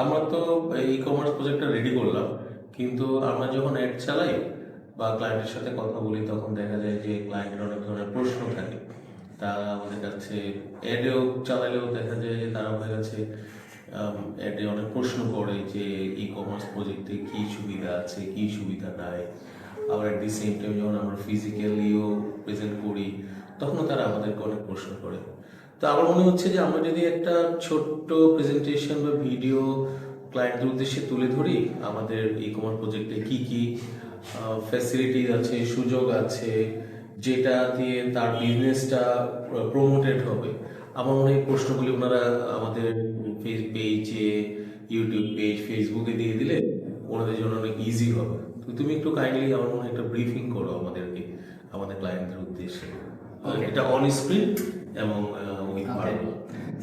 আমরা তো e commerce প্রজেক্টটা রেডি করলাম, কিন্তু আমরা যখন অ্যাড চালাই বা ক্লায়েন্টের সাথে কথা বলি, তখন দেখা যায় যে ক্লায়েন্টের অনেক ধরনের প্রশ্ন থাকে। তারা আমাদের কাছে অ্যাডেও চালালেও দেখা যায় যে তারা আমাদের কাছে অ্যাডে অনেক প্রশ্ন করে যে ই কমার্স প্রজেক্টে কী সুবিধা আছে, কী সুবিধা নাই। আবার অ্যাট দি সেম টাইম যখন আমরা ফিজিক্যালিও প্রেজেন্ট করি, তখনও তারা আমাদেরকে অনেক প্রশ্ন করে তো আমার মনে হচ্ছে যে আমরা যদি একটা ছোট্ট প্রেজেন্টেশন বা ভিডিও ক্লায়েন্টদের উদ্দেশ্যে তুলে ধরি, আমাদের ই কমার্স প্রজেক্টে কি কি ফ্যাসিলিটি আছে, সুযোগ আছে, যেটা দিয়ে তার বিজনেসটা প্রমোটেড হবে, আমার মনে হয় প্রশ্নগুলি ওনারা আমাদের পেজে ইউটিউব পেজ ফেসবুকে দিয়ে দিলে ওনাদের জন্য অনেক ইজি হবে তুমি একটু কাইন্ডলি আমার মনে হয় একটা ব্রিফিং করো আমাদেরকে, আমাদের ক্লায়েন্টদের উদ্দেশ্যে. এটা অন স্ক্রিন এবং উইথ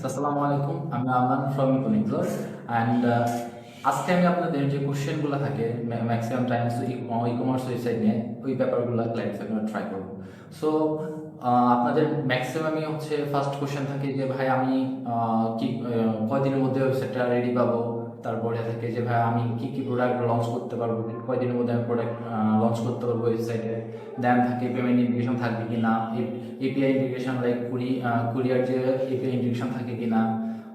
আসসালামু আলাইকুম। আমি আমান ফ্রম ইকোনিক্লোর অ্যান্ড আজকে আমি আপনাদের যে কোশ্চেনগুলো থাকে maximum times e commerce website নিয়ে ওই ব্যাপারগুলো ক্লায়েন্টসের জন্য ট্রাই করব। সো আপনাদের ম্যাক্সিমামই হচ্ছে ফার্স্ট কোশ্চেন থাকে যে ভাই আমি কি কয়দিনের মধ্যে ওয়েবসাইটটা রেডি পাবো? তারপরে থাকে যে, ভাই, আমি কি কি প্রোডাক্ট লঞ্চ করতে পারব? কয়দিনের মধ্যে আমি প্রোডাক্ট লঞ্চ করতে পারব ওয়েবসাইটে দেন থাকে পেমেন্ট ইন্টিগ্রেশন থাকবে কি না এপিআই ইন্টিগ্রেশন লাইক কুরি কুরিয়ার যে এপিআই ইন্টিগ্রেশন থাকে কি না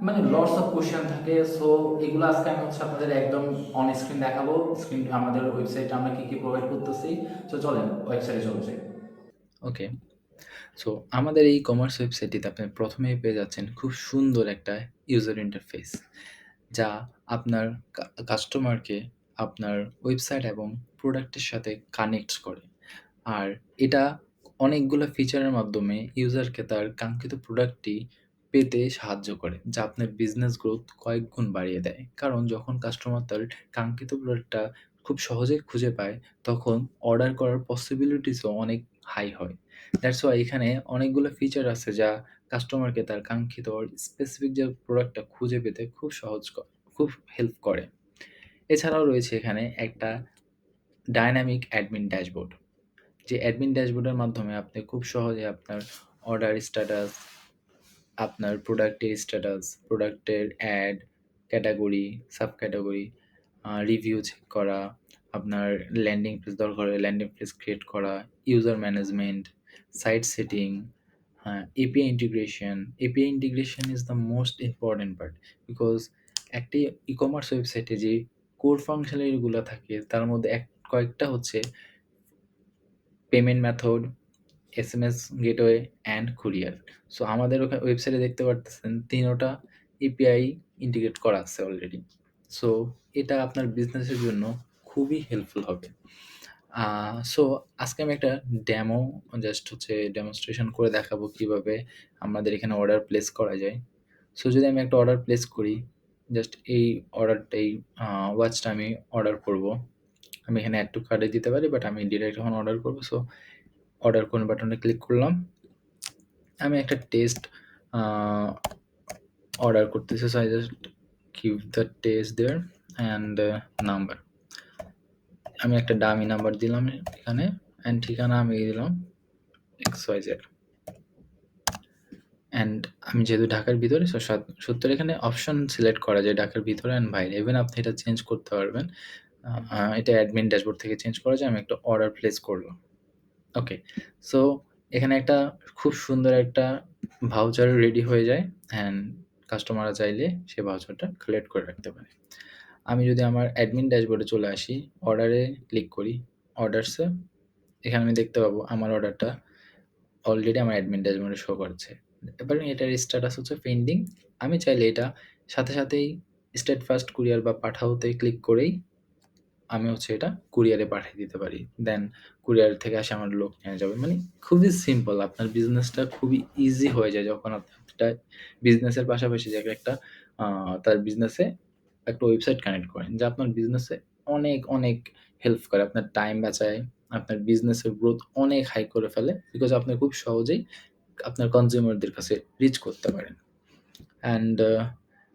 মানে লটস অফ কোশ্চেন থাকে। সো এগুলো আজকে আমি হচ্ছে আপনাদের একদম অন স্ক্রিন দেখাবো। স্ক্রিন আমাদের ওয়েবসাইটে আমরা কি কি প্রোভাইড করতেছি? সো চলেন ওয়েবসাইটে চলে যাই। ওকে সো আমাদের এই কমার্স ওয়েবসাইটটিতে আপনি প্রথমেই পেয়ে যাচ্ছেন খুব সুন্দর একটা ইউজার ইন্টারফেস যা আপনার কাস্টমারকে আপনার ওয়েবসাইট এবং প্রোডাক্টের সাথে কানেক্ট করে। আর এটা অনেকগুলো ফিচারের মাধ্যমে ইউজারকে তার কাঙ্ক্ষিত প্রোডাক্টটি পেতে সাহায্য করে, যা আপনার বিজনেস গ্রোথ কয়েক গুণ বাড়িয়ে দেয়। কারণ যখন কাস্টমার তার কাঙ্ক্ষিত প্রোডাক্টটা খুব সহজে খুঁজে পায়, তখন অর্ডার করার পসিবিলিটিসও অনেক হাই হয়। দ্যাটস ওয়াই এখানে অনেকগুলো ফিচার আছে যা কাস্টমারকে তার কাঙ্ক্ষিত স্পেসিফিক যে প্রোডাক্টটা খুঁজে পেতে খুব সহজ খুব হেল্প করে। এছাড়াও রয়েছে এখানে একটা ডাইনামিক অ্যাডমিন ড্যাশবোর্ড যে অ্যাডমিন ড্যাশবোর্ডের মাধ্যমে আপনি খুব সহজে আপনার অর্ডার স্ট্যাটাস আপনার প্রোডাক্টের স্ট্যাটাস প্রোডাক্টের add category sub category review check করা আপনার ল্যান্ডিং পেজ দরকার হলে ল্যান্ডিং পেজ ক্রিয়েট করা ইউজার ম্যানেজমেন্ট সাইট সেটিং হ্যাঁ API integration API integration is the most important part because একটি ই কমার্স ওয়েবসাইটে যে কোর ফাংশনালিটিগুলো থাকে, তার মধ্যে এক, কয়েকটা হচ্ছে payment method S M S gateway and courier so আমাদের ওখানে ওয়েবসাইটে দেখতে পারতেছেন তিনোটা এপিআই ইন্টিগ্রেট করা আছে অলরেডি সো এটা আপনার বিজনেসের জন্য খুবই হেল্পফুল হবে সো আজকে আমি একটা ডেমো জাস্ট হচ্ছে ডেমনস্ট্রেশন করে দেখাবো কীভাবে আমাদের এখানে অর্ডার প্লেস করা যায়। সো যদি আমি একটা অর্ডার প্লেস করি জাস্ট এই অর্ডারটা এই ওয়াচটা আমি অর্ডার করব। আমি এখানে অ্যাড টু কার্ডে দিতে পারি বাট আমি ডিরেক্ট এখন অর্ডার করব। সো অর্ডার কোন বাটনে ক্লিক করলাম। আমি একটা টেস্ট অর্ডার করতেছি। So I just give the test there and number আমি একটা ডামি নাম্বার দিলাম এখানে অ্যান্ড ঠিকানা আমি দিলাম এক্স ওয়াই জেড অ্যান্ড আমি যেহেতু ঢাকার ভিতরে সো সত্তর এখানে অপশন সিলেক্ট করা যায় ঢাকার ভিতরে অ্যান্ড বাইরে। ইভেন আপনি এটা চেঞ্জ করতে পারবেন। এটা অ্যাডমিন ড্যাশবোর্ড থেকে চেঞ্জ করা যায়, আমি একটা অর্ডার প্লেস করলাম ওকে সো এখানে একটা খুব সুন্দর একটা ভাউচার রেডি হয়ে যায় অ্যান্ড কাস্টমাররা চাইলে সে ভাউচারটা কালেক্ট করে রাখতে পারে। আমি যদি আমার অ্যাডমিন ড্যাশবোর্ডে চলে আসি অর্ডারে ক্লিক করি অর্ডারসে এখানে আমি দেখতে পাবো আমার অর্ডারটা অলরেডি আমার অ্যাডমিন ড্যাশবোর্ডে শো করছে। এবার এটার স্ট্যাটাস হচ্ছে পেন্ডিং আমি চাইলে এটা সাথে সাথেই স্টেট ফার্স্ট কুরিয়ার বা পাঠাওতে ক্লিক করেই আমি হচ্ছে এটা কুরিয়ারে পাঠিয়ে দিতে পারি। দেন কুরিয়ার থেকে আসে আমার লোক নিয়ে যাবে। মানে খুবই সিম্পল আপনার বিজনেসটা খুবই ইজি হয়ে যায় যখন আপনি একটা বিজনেসের পাশাপাশি যে একটা তার বিজনেসে একটা ওয়েবসাইট কানেক্ট করেন, যা আপনার বিজনেসে অনেক অনেক হেল্প করে। আপনার টাইম বাঁচায়, আপনার বিজনেসের গ্রোথ অনেক হাই করে ফেলে বিকজ আপনি খুব সহজেই আপনার কনজিউমারদের কাছে রিচ করতে পারেন। অ্যান্ড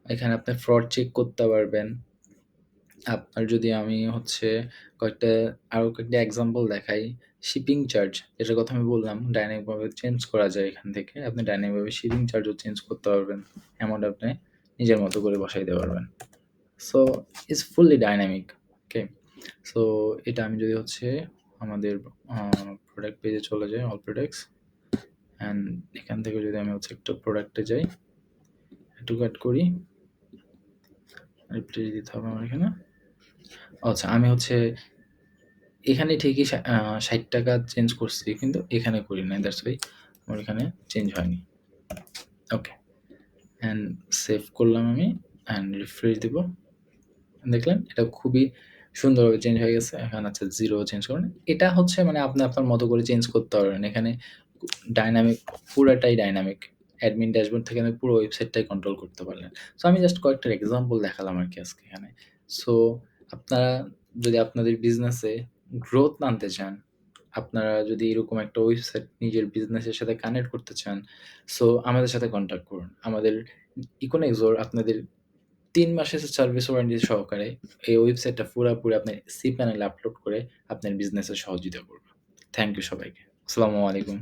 এখানে আপনি ফ্রড চেক করতে পারবেন। আপনার যদি আমি হচ্ছে কয়েকটা আরও কয়েকটা এক্সাম্পল দেখাই শিপিং চার্জ যেটার কথা আমি বললাম ডাইনামিকভাবে চেঞ্জ করা যায় এখান থেকে। আপনি ডাইনামিকভাবে শিপিং চার্জও চেঞ্জ করতে পারবেন। অ্যামাউন্ট আপনি নিজের মতো করে বসাইতে পারবেন। So it's fully dynamic okay so এটা আমি যদি হচ্ছে আমাদের প্রোডাক্ট পেজে চলে যাই অল প্রোডাক্টস অ্যান্ড এখান থেকে যদি আমি হচ্ছে একটা প্রোডাক্টে যাই, একটু কাট করি রিপ্লাই দিতে হবে আমার এখানে। আচ্ছা আমি হচ্ছে এখানে ঠিকই ষাট টাকা চেঞ্জ করছি, কিন্তু এখানে করি নাই দ্যাটস ওয়াই আমার এখানে চেঞ্জ হয়নি। ওকে অ্যান্ড সেভ করলাম আমি অ্যান্ড রিফ্রেশ দিব। দেখলেন, এটা খুবই সুন্দরভাবে চেঞ্জ হয়ে গেছে। এখানে আচ্ছা জিরো চেঞ্জ করেন। এটা হচ্ছে মানে আপনি আপনার মতো করে চেঞ্জ করতে পারবেন। এখানে ডাইনামিক পুরাটাই ডাইনামিক অ্যাডমিন ড্যাশবোর্ড থেকে আমি পুরো ওয়েবসাইটটাই কন্ট্রোল করতে পারলেন। সো আমি জাস্ট কয়েকটা এক্সাম্পল দেখালাম আর কি আজকে এখানে। সো আপনারা যদি আপনাদের বিজনেসে গ্রোথ আনতে চান, আপনারা যদি এরকম একটা ওয়েবসাইট নিজের বিজনেসের সাথে কানেক্ট করতে চান সো আমাদের সাথে কন্ট্যাক্ট করুন। আমাদের ইকোনেক্সোর আপনাদের তিন মাসের সার্ভিস ওয়ারেন্টি সহকারে এই ওয়েবসাইটটা পুরোপুরি আপনার সি প্যানেলে আপলোড করে আপনার বিজনেসে সহযোগিতা করবে। থ্যাংক ইউ সবাইকে। আসসালামু আলাইকুম।